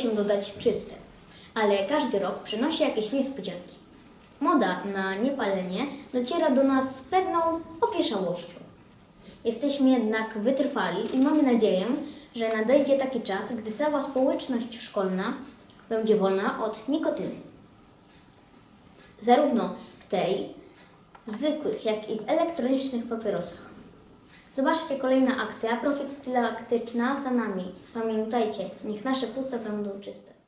dodać czyste, ale każdy rok przynosi jakieś niespodzianki. Moda na niepalenie dociera do nas z pewną opieszałością. Jesteśmy jednak wytrwali i mamy nadzieję, że nadejdzie taki czas, gdy cała społeczność szkolna będzie wolna od nikotyny. Zarówno w tej zwykłych, jak i w elektronicznych papierosach. Zobaczcie, kolejna akcja profilaktycznie za nami. Pamiętajcie, niech nasze płuca będą czyste.